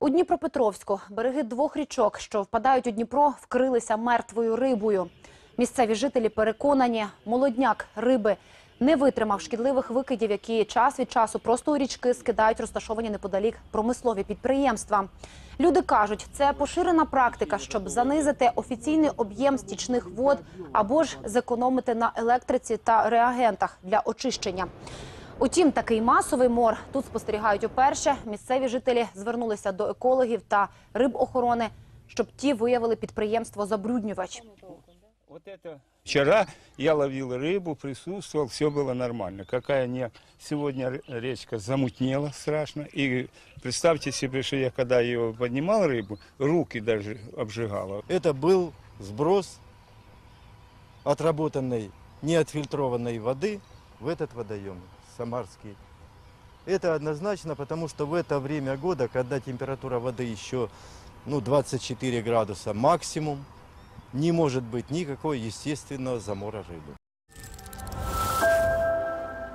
У Дніпропетровську береги двох річок, що впадають у Дніпро, вкрилися мертвою рибою. Місцеві жителі переконані, молодняк риби не витримав шкідливих викидів, які час від часу просто у річки скидають розташовані неподалік промислові підприємства. Люди кажуть, це поширена практика, щоб занизити офіційний об'єм стічних вод або ж зекономити на електриці та реагентах для очищення. Утім, такий масовий мор тут спостерігають уперше. Місцеві жителі звернулися до екологів та рибохорони, щоб ті виявили підприємство забруднювач. Вот это. Вчера я ловил рыбу, присутствовал, все было нормально. Какая не сегодня р- речка замутнела страшно. И представьте себе, что я когда ее поднимал рыбу, руки даже обжигало. Это был сброс отработанной, неотфильтрованной воды в этот водоем Самарский. Это однозначно, потому что в это время года, когда температура воды еще ну, 24 градуса максимум, не может быть никакого естественного замора рыбы.